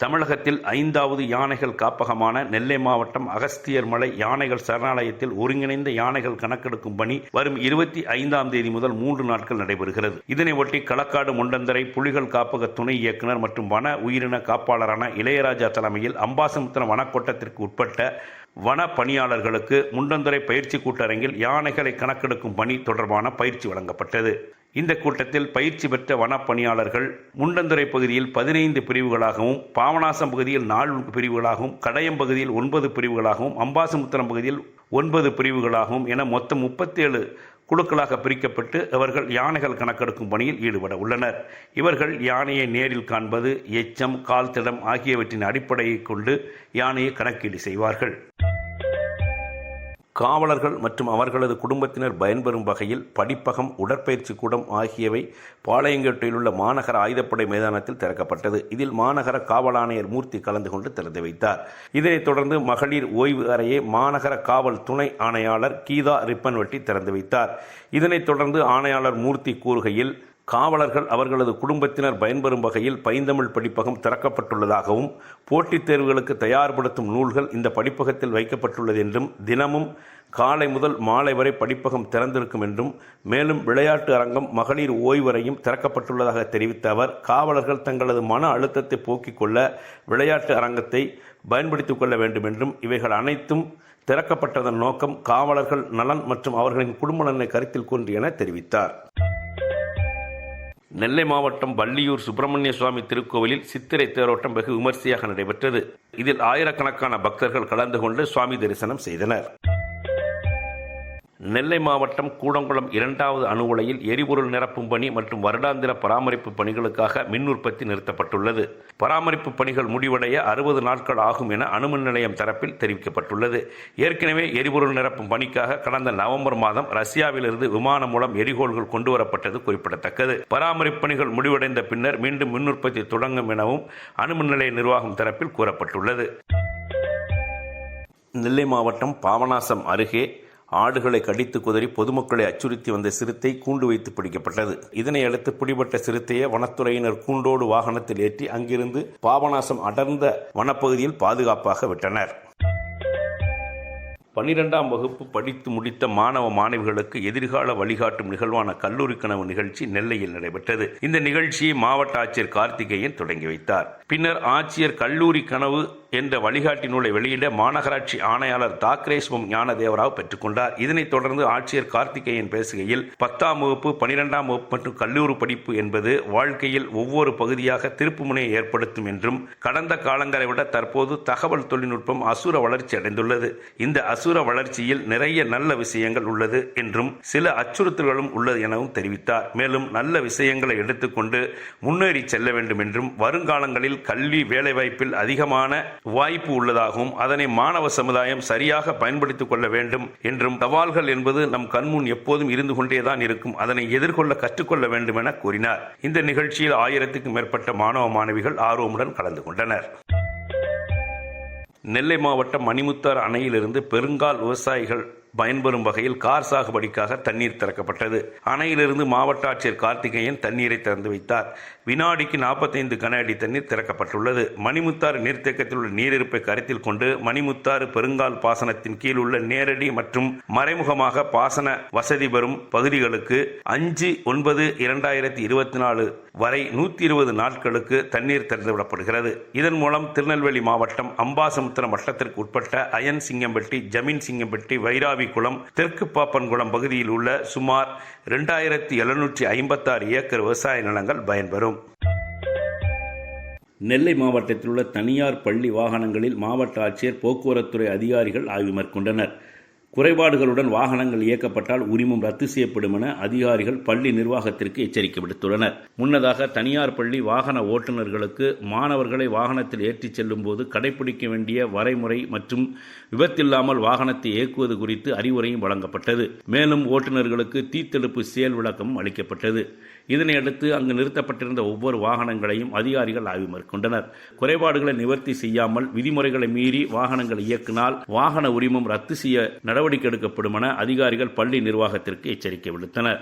தமிழகத்தில் ஐந்தாவது யானைகள் காப்பகமான நெல்லை மாவட்டம் அகஸ்தியர் மலை யானைகள் சரணாலயத்தில் ஒருங்கிணைந்த யானைகள் கணக்கெடுக்கும் பணி வரும் இருபத்தி ஐந்தாம் தேதி முதல் மூன்று நாட்கள் நடைபெறுகிறது. இதனையொட்டி களக்காடு முண்டந்தரை புலிகள் காப்பக துணை இயக்குனர் மற்றும் வன உயிரின காப்பாளரான இளையராஜா தலைமையில் அம்பாசமுத்திரம் வனக்கோட்டத்திற்கு உட்பட்ட வன பணியாளர்களுக்கு முண்டந்துறை பயிற்சி கூட்டரங்கில் யானைகளை கணக்கெடுக்கும் பணி தொடர்பான பயிற்சி வழங்கப்பட்டது. இந்த கூட்டத்தில் பயிற்சி பெற்ற வனப்பணியாளர்கள் முண்டந்துறை பகுதியில் பதினைந்து பிரிவுகளாகவும் பாவநாசம் பகுதியில் நான்கு பிரிவுகளாகவும் கடையம் பகுதியில் ஒன்பது பிரிவுகளாகவும் அம்பாசமுத்திரம் பகுதியில் ஒன்பது பிரிவுகளாகவும் என மொத்தம் முப்பத்தேழு குழுக்களாக பிரிக்கப்பட்டு அவர்கள் யானைகள் கணக்கெடுக்கும் பணியில் ஈடுபட உள்ளனர். இவர்கள் யானையை நேரில் காண்பது எச்சம் கால் திடம் ஆகியவற்றின் அடிப்படையை கொண்டு யானையை கணக்கீடு செய்வார்கள். காவலர்கள் மற்றும் அவர்களது குடும்பத்தினர் பயன்பெறும் வகையில் படிப்பகம் உடற்பயிற்சி கூடம் ஆகியவை பாளையங்கோட்டையில் உள்ள மாநகர ஆயுதப்படை மைதானத்தில் திறக்கப்பட்டது. இதில் மாநகர காவல் ஆணையர் மூர்த்தி கலந்து கொண்டு திறந்து வைத்தார். இதனைத் தொடர்ந்து மகளிர் ஓய்வு அறையை மாநகர காவல் துணை ஆணையாளர் கீதா ரிப்பன்வெட்டி திறந்து வைத்தார். இதனைத் தொடர்ந்து ஆணையாளர் மூர்த்தி கூறுகையில் காவலர்கள் அவர்களது குடும்பத்தினர் பயன்பெறும் வகையில் பைந்தமிழ் படிப்பகம் திறக்கப்பட்டுள்ளதாகவும் போட்டித் தேர்வுகளுக்கு தயார்படுத்தும் நூல்கள் இந்த படிப்பகத்தில் வைக்கப்பட்டுள்ளது என்றும் தினமும் காலை முதல் மாலை வரை படிப்பகம் திறந்திருக்கும் என்றும் மேலும் விளையாட்டு அரங்கம் மகளிர் ஓய்வறையும் திறக்கப்பட்டுள்ளதாக தெரிவித்த அவர் காவலர்கள் தங்களது மன அழுத்தத்தை போக்கிக் கொள்ள விளையாட்டு அரங்கத்தை பயன்படுத்திக் கொள்ள வேண்டும் என்றும் இவைகள் அனைத்தும் திறக்கப்பட்டதன் நோக்கம் காவலர்கள் நலன் மற்றும் அவர்களின் குடும்ப நலனை கருத்தில் கொண்டு என தெரிவித்தார். நெல்லை மாவட்டம் வள்ளியூர் சுப்பிரமணிய சுவாமி திருக்கோவிலில் சித்திரை தேரோட்டம் வெகு விமர்சையாக நடைபெற்றது. இதில் ஆயிரக்கணக்கான பக்தர்கள் கலந்து கொண்டு சுவாமி தரிசனம் செய்தனர். நெல்லை மாவட்டம் கூடங்குளம் இரண்டாவது அணு உலையில் எரிபொருள் நிரப்பும் பணி மற்றும் வருடாந்திர பராமரிப்பு பணிகளுக்காக மின் உற்பத்தி நிறுத்தப்பட்டுள்ளது. பராமரிப்பு பணிகள் முடிவடைய அறுபது நாட்கள் ஆகும் என அணுமின் நிலையம் தரப்பில் தெரிவிக்கப்பட்டுள்ளது. ஏற்கனவே எரிபொருள் நிரப்பும் பணிக்காக கடந்த நவம்பர் மாதம் ரஷ்யாவிலிருந்து விமானம் மூலம் எரிகோள்கள் கொண்டுவரப்பட்டது குறிப்பிடத்தக்கது. பராமரிப்பு பணிகள் முடிவடைந்த பின்னர் மீண்டும் மின் உற்பத்தி தொடங்கும் எனவும் அணுமின் நிலைய நிர்வாகம் தரப்பில் கூறப்பட்டுள்ளது. நெல்லை மாவட்டம் பாபநாசம் அருகே ஆடுகளை கடித்து குதறி பொதுமக்களை அச்சுறுத்தி வந்த சிறுத்தை கூண்டு வைத்து பிடிக்கப்பட்டது. இதனை அடுத்து பிடிபட்ட சிறுத்தையை வனத்துறையினர் கூண்டோடு வாகனத்தில் ஏற்றி அங்கிருந்து பாபநாசம் அடர்ந்த வனப்பகுதியில் பாதுகாப்பாக விட்டனர். பன்னிரெண்டாம் வகுப்பு படித்து முடித்த மாணவ மாணவிகளுக்கு எதிர்கால வழிகாட்டும் நிகழ்வான கல்லூரி கனவு நிகழ்ச்சி நெல்லையில் நடைபெற்றது. இந்த நிகழ்ச்சியை மாவட்ட ஆட்சியர் கார்த்திகேயன் தொடங்கி வைத்தார். பின்னர் ஆட்சியர் கல்லூரி கனவு என்ற வழிகாட்டி நூலை வெளியிட மாநகராட்சி ஆணையாளர் தாக்கரேஸ்வம் ஞானதேவராவ் பெற்றுக்கொண்டார் இதனைத் தொடர்ந்து ஆட்சியர் கார்த்திகேயன் பேசுகையில் பத்தாம் வகுப்பு பனிரெண்டாம் வகுப்பு மற்றும் கல்லூரி படிப்பு என்பது வாழ்க்கையில் ஒவ்வொரு பகுதியாக திருப்புமுனையை ஏற்படுத்தும் என்றும் கடந்த காலங்களை விட தற்போது தகவல் தொழில்நுட்பம் அசுர வளர்ச்சி அடைந்துள்ளது. இந்த அசுர வளர்ச்சியில் நிறைய நல்ல விஷயங்கள் உள்ளது என்றும் சில அச்சுறுத்தல்களும் உள்ளது எனவும் தெரிவித்தார். மேலும் நல்ல விஷயங்களை எடுத்துக்கொண்டு முன்னேறி செல்ல வேண்டும் என்றும் வருங்காலங்களில் கல்வி வேலைவாய்ப்பில் அதிகமான வாய்ப்பு உள்ளதாகவும் அதனை மாணவ சமுதாயம் சரியாக பயன்படுத்திக் கொள்ள வேண்டும் என்றும் சவால்கள் என்பது நம் கண்முன் எப்போதும் இருந்து கொண்டேதான் இருக்கும். அதனை எதிர்கொள்ள கற்றுக்கொள்ள வேண்டும் என கூறினார். இந்த நிகழ்ச்சியில் ஆயிரத்துக்கும் மேற்பட்ட மாணவ மாணவிகள் ஆர்வமுடன் கலந்து கொண்டனர். நெல்லை மாவட்டம் மணிமுத்தார் அணையிலிருந்து பெருங்கால் விவசாயிகள் பயன்பெறும் வகையில் கார் சாகுபடிக்காக தண்ணீர் திறக்கப்பட்டது. அணையிலிருந்து மாவட்ட ஆட்சியர் கார்த்திகேயன் தண்ணீரை திறந்து வைத்தார். வினாடிக்கு நாற்பத்தைந்து கன அடி தண்ணீர் திறக்கப்பட்டுள்ளது. மணிமுத்தாறு நீர்த்தேக்கத்தில் உள்ள நீரிருப்பை கருத்தில் கொண்டு மணிமுத்தாறு பெருங்கால் பாசனத்தின் கீழ் உள்ள நேரடி மற்றும் மறைமுகமாக பாசன வசதி பெறும் பகுதிகளுக்கு அஞ்சு ஒன்பது இரண்டாயிரத்தி இருபத்தி நாலு வரை நூத்தி இருபது நாட்களுக்கு தண்ணீர் திறந்துவிடப்படுகிறது இதன் மூலம் திருநெல்வேலி மாவட்டம் அம்பாசமுத்திரம் வட்டத்திற்கு உட்பட்ட அயன் சிங்கம்பட்டி ஜமீன் சிங்கம்பட்டி வைராவி குளம் தெற்கு பாப்பன்குளம் பகுதியில் உள்ள சுமார் இரண்டாயிரத்தி எழுநூற்றி ஐம்பத்தாறு ஏக்கர் விவசாய நிலங்கள் பயன்பெறும். நெல்லை மாவட்டத்தில் உள்ள தனியார் பள்ளி வாகனங்களில் மாவட்ட ஆட்சியர் போக்குவரத்துறை அதிகாரிகள் ஆய்வு மேற்கொண்டனர். குறைபாடுகளுடன் வாகனங்கள் இயக்கப்பட்டால் உரிமம் ரத்து செய்யப்படும் என அதிகாரிகள் பள்ளி நிர்வாகத்திற்கு எச்சரிக்கை விடுத்துள்ளனர். முன்னதாக தனியார் பள்ளி வாகன ஓட்டுநர்களுக்கு மாணவர்களை வாகனத்தில் ஏற்றிச் செல்லும் போது கடைபிடிக்க வேண்டிய வரைமுறை மற்றும் விபத்தில்லாமல் வாகனத்தை இயக்குவது குறித்து அறிவுரையும் வழங்கப்பட்டது. மேலும் ஓட்டுநர்களுக்கு தீத்தெடுப்பு செயல் விளக்கமும் அளிக்கப்பட்டது. இதனையடுத்து அங்கு நிறுத்தப்பட்டிருந்த ஒவ்வொரு வாகனங்களையும் அதிகாரிகள் ஆய்வு மேற்கொண்டனர். குறைபாடுகளை நிவர்த்தி செய்யாமல் விதிமுறைகளை மீறி வாகனங்கள் இயக்கினால் வாகன உரிமம் ரத்து செய்ய நடவடிக்கை எடுக்கப்படும் என அதிகாரிகள் பள்ளி நிர்வாகத்திற்கு எச்சரிக்கை விடுத்தனர்